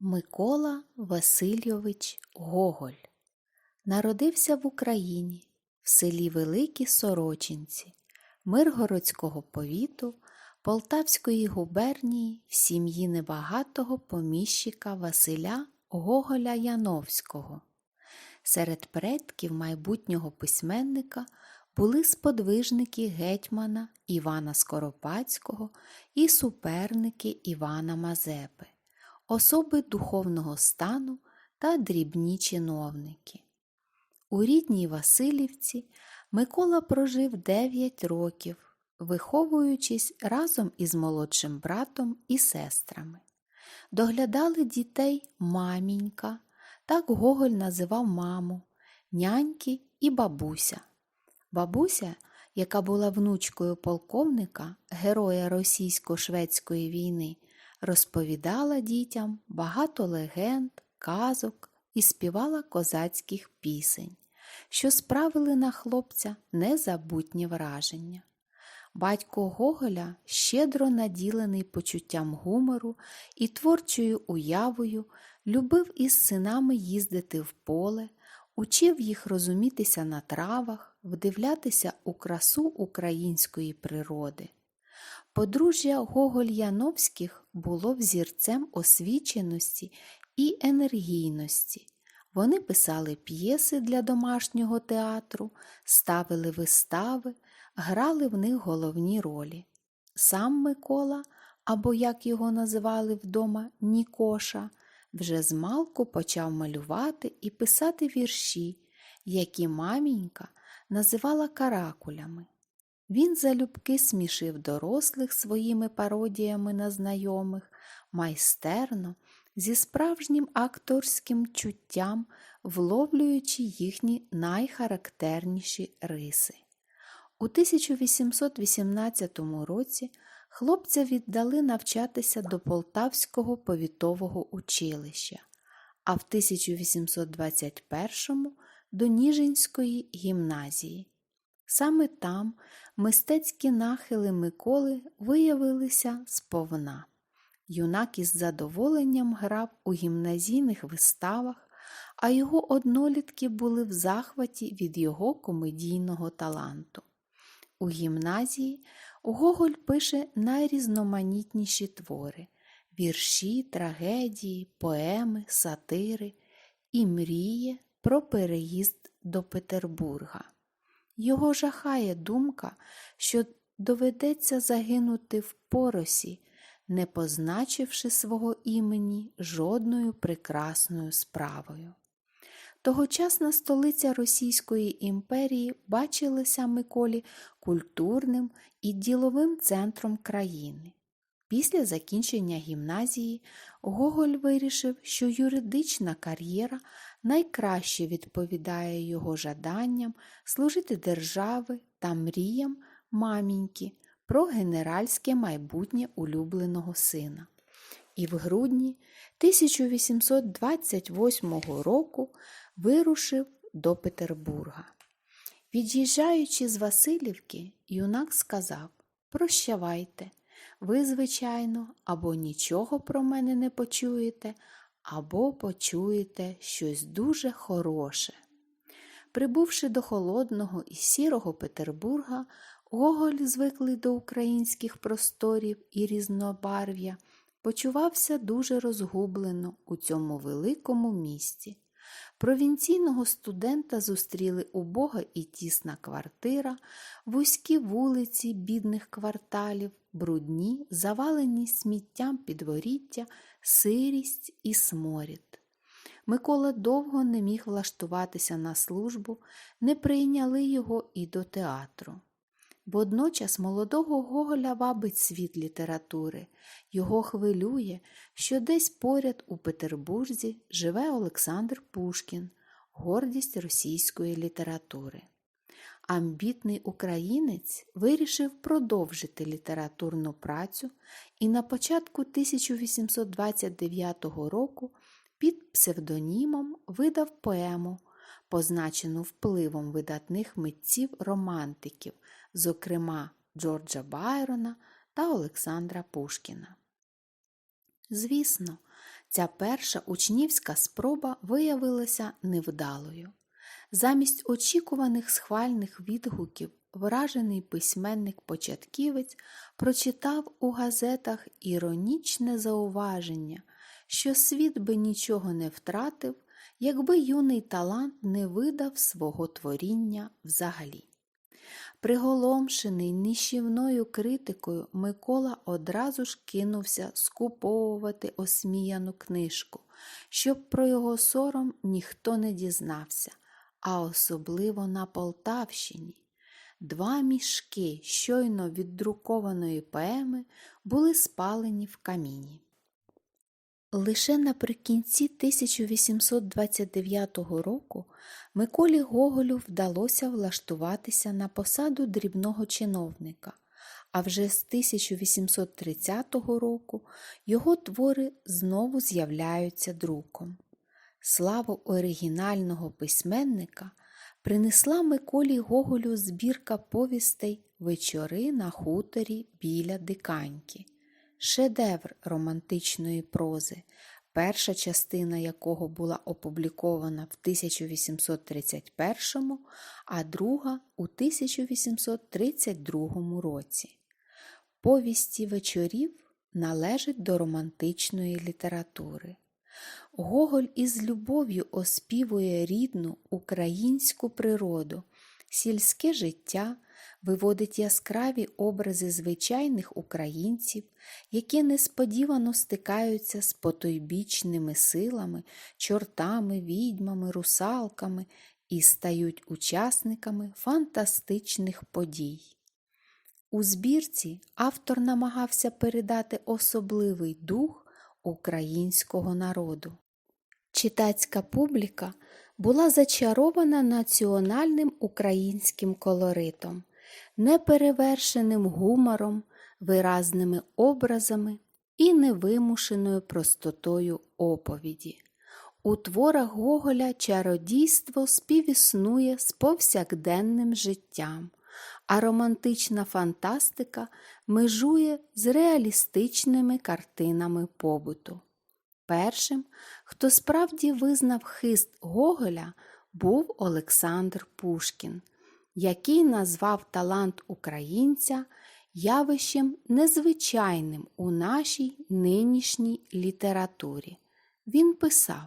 Микола Васильович Гоголь народився в Україні в селі Великі Сорочинці Миргородського повіту Полтавської губернії в сім'ї небагатого поміщика Василя Гоголя Яновського. Серед предків майбутнього письменника були сподвижники гетьмана Івана Скоропадського і суперники Івана Мазепи особи духовного стану та дрібні чиновники. У рідній Васильівці Микола прожив 9 років, виховуючись разом із молодшим братом і сестрами. Доглядали дітей мамінька, так Гоголь називав маму, няньки і бабуся. Бабуся, яка була внучкою полковника, героя російсько-шведської війни, розповідала дітям багато легенд, казок і співала козацьких пісень, що справили на хлопця незабутнє враження. Батько Гоголя, щедро наділений почуттям гумору і творчою уявою, любив із синами їздити в поле, учив їх розумітися на травах, вдивлятися у красу української природи. Подружжя Гоголь-Яновських було взірцем освіченості і енергійності. Вони писали п'єси для домашнього театру, ставили вистави, грали в них головні ролі. Сам Микола, або як його називали вдома Нікоша, вже змалку почав малювати і писати вірші, які мамінька називала каракулями. Він залюбки смішив дорослих своїми пародіями на знайомих, майстерно, зі справжнім акторським чуттям, вловлюючи їхні найхарактерніші риси. У 1818 році хлопця віддали навчатися до Полтавського повітового училища, а в 1821 до Ніжинської гімназії. Саме там мистецькі нахили Миколи виявилися сповна. Юнак із задоволенням грав у гімназійних виставах, а його однолітки були в захваті від його комедійного таланту. У гімназії Гоголь пише найрізноманітніші твори вірші, трагедії, поеми, сатири і мріє про переїзд до Петербурга. Його жахає думка, що доведеться загинути в поросі, не позначивши свого імені жодною прекрасною справою. Тогочасна столиця Російської імперії бачилася Миколі культурним і діловим центром країни. Після закінчення гімназії Гоголь вирішив, що юридична кар'єра найкраще відповідає його жаданням служити держави та мріям маміньки про генеральське майбутнє улюбленого сина. І в грудні 1828 року вирушив до Петербурга. Від'їжджаючи з Васильівки, юнак сказав Прощавайте, ви, звичайно, або нічого про мене не почуєте, або почуєте щось дуже хороше. Прибувши до холодного і сірого Петербурга, Гоголь, звиклий до українських просторів і різнобарв'я, почувався дуже розгублено у цьому великому місті. Провінційного студента зустріли убога і тісна квартира, вузькі вулиці бідних кварталів, брудні, завалені сміттям підворіття, сирість і сморід. Микола довго не міг влаштуватися на службу, не прийняли його і до театру. Водночас молодого Гоголя вабить світ літератури, його хвилює, що десь поряд у Петербурзі живе Олександр Пушкін, гордість російської літератури. Амбітний українець вирішив продовжити літературну працю і на початку 1829 року під псевдонімом видав поему, позначену впливом видатних митців романтиків, зокрема Джорджа Байрона та Олександра Пушкіна. Звісно, Ця перша учнівська спроба виявилася невдалою. Замість очікуваних схвальних відгуків вражений письменник-початківець прочитав у газетах іронічне зауваження, що світ би нічого не втратив, якби юний талант не видав свого творіння взагалі. Приголомшений нищівною критикою, Микола одразу ж кинувся скуповувати осміяну книжку, щоб про його сором ніхто не дізнався, а особливо на Полтавщині. Два мішки щойно віддрукованої поеми були спалені в каміні. Лише наприкінці 1829 року Миколі Гоголю вдалося влаштуватися на посаду дрібного чиновника, а вже з 1830 року його твори знову з'являються друком. Славу оригінального письменника принесла Миколі Гоголю збірка повістей Вечори на хуторі біля диканьки шедевр романтичної прози, перша частина якого була опублікована в 1831, а друга у 1832 році. Повісті вечорів належать до романтичної літератури. Гоголь із любов'ю оспівує рідну українську природу, сільське життя, виводить яскраві образи звичайних українців, які несподівано стикаються з потойбічними силами, чортами, відьмами, русалками і стають учасниками фантастичних подій. У збірці автор намагався передати особливий дух українського народу. Читацька публіка була зачарована національним українським колоритом, неперевершеним гумором, виразними образами і невимушеною простотою оповіді. У творах Гоголя чародійство співіснує з повсякденним життям, а романтична фантастика межує з реалістичними картинами побуту. Першим, хто справді визнав хист Гоголя, був Олександр Пушкін, який назвав талант українця явищем незвичайним у нашій нинішній літературі. Він писав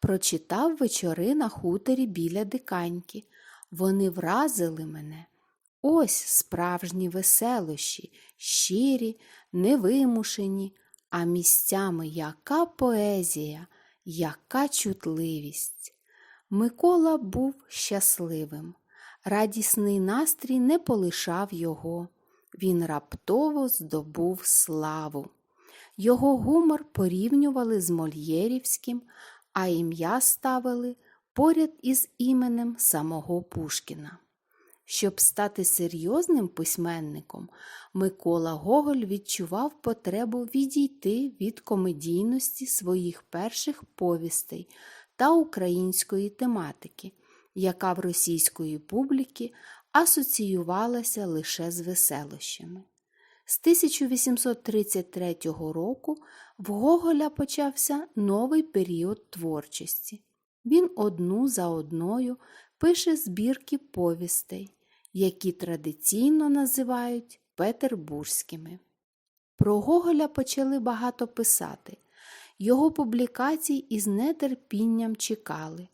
Прочитав вечори на хуторі біля диканьки. Вони вразили мене. Ось справжні веселощі, щирі, невимушені, а місцями яка поезія, яка чутливість. Микола був щасливим. Радісний настрій не полишав його. Він раптово здобув славу. Його гумор порівнювали з Мольєрівським, а ім'я ставили поряд із іменем самого Пушкіна. Щоб стати серйозним письменником, Микола Гоголь відчував потребу відійти від комедійності своїх перших повістей та української тематики, яка в російської публіки асоціювалася лише з веселощами. З 1833 року в Гоголя почався новий період творчості. Він одну за одною пише збірки повістей, які традиційно називають петербурзькими. Про Гоголя почали багато писати. Його публікацій із нетерпінням чекали,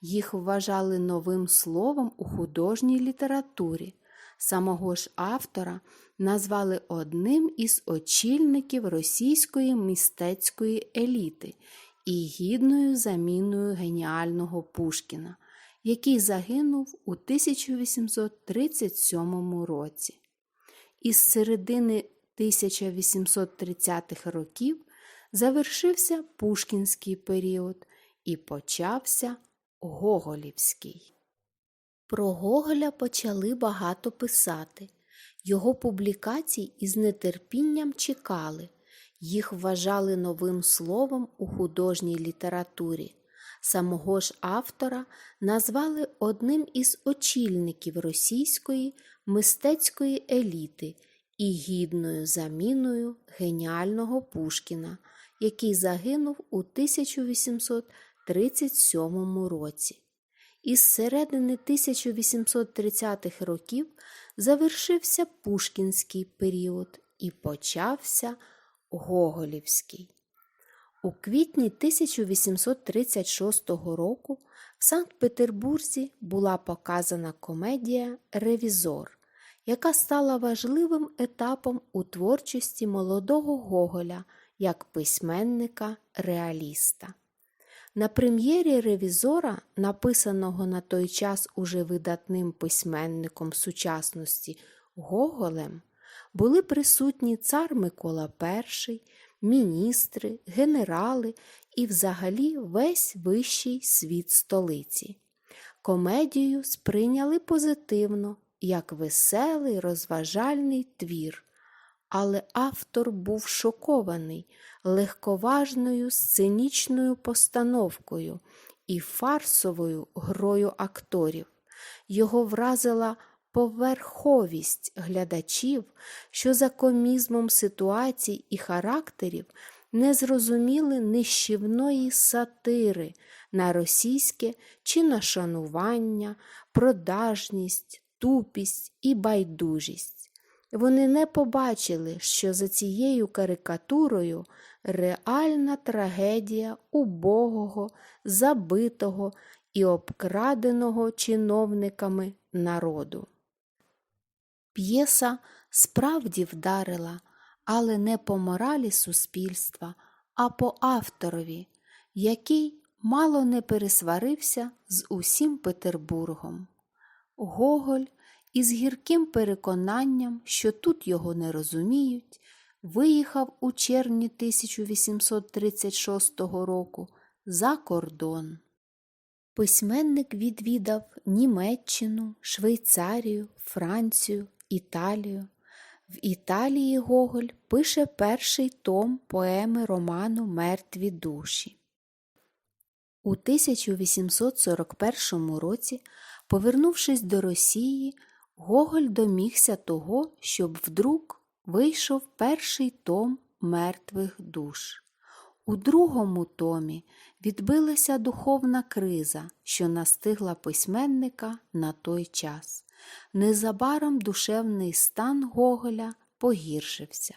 їх вважали новим словом у художній літературі. Самого ж автора назвали одним із очільників російської містецької еліти і гідною заміною геніального Пушкіна, який загинув у 1837 році. Із середини 1830-х років завершився Пушкінський період і почався Гоголівський. Про Гоголя почали багато писати. Його публікацій із нетерпінням чекали, їх вважали новим словом у художній літературі. Самого ж автора назвали одним із очільників російської мистецької еліти і гідною заміною геніального Пушкіна, який загинув у 1837 році. Із середини 1830-х років завершився Пушкінський період і почався Гоголівський. У квітні 1836 року в Санкт-Петербурзі була показана комедія Ревізор, яка стала важливим етапом у творчості молодого Гоголя як письменника реаліста. На прем'єрі ревізора, написаного на той час уже видатним письменником сучасності Гоголем, були присутні цар Микола І, міністри, генерали і взагалі весь вищий світ столиці. Комедію сприйняли позитивно, як веселий розважальний твір, але автор був шокований легковажною сценічною постановкою і фарсовою грою акторів. Його вразила поверховість глядачів, що за комізмом ситуацій і характерів не зрозуміли нищівної сатири на російське чи на шанування, продажність, тупість і байдужість. Вони не побачили, що за цією карикатурою реальна трагедія убогого, забитого і обкраденого чиновниками народу. П'єса справді вдарила, але не по моралі суспільства, а по авторові, який мало не пересварився з усім Петербургом. Гоголь із гірким переконанням, що тут його не розуміють, виїхав у червні 1836 року за кордон. Письменник відвідав Німеччину, Швейцарію, Францію, Італію. В Італії Гоголь пише перший том поеми роману Мертві душі. У 1841 році, повернувшись до Росії, Гоголь домігся того, щоб вдруг вийшов перший том мертвих душ. У другому томі відбилася духовна криза, що настигла письменника на той час. Незабаром душевний стан Гоголя погіршився.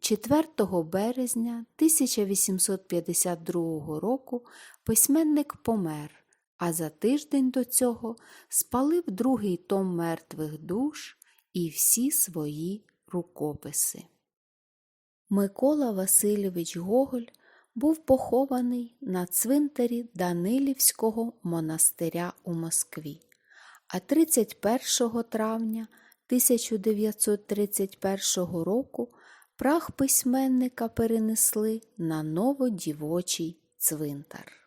4 березня 1852 року письменник помер, а за тиждень до цього спалив другий том мертвих душ і всі свої рукописи. Микола Васильович Гоголь був похований на цвинтарі Данилівського монастиря у Москві, а 31 травня 1931 року прах письменника перенесли на новодівочий цвинтар.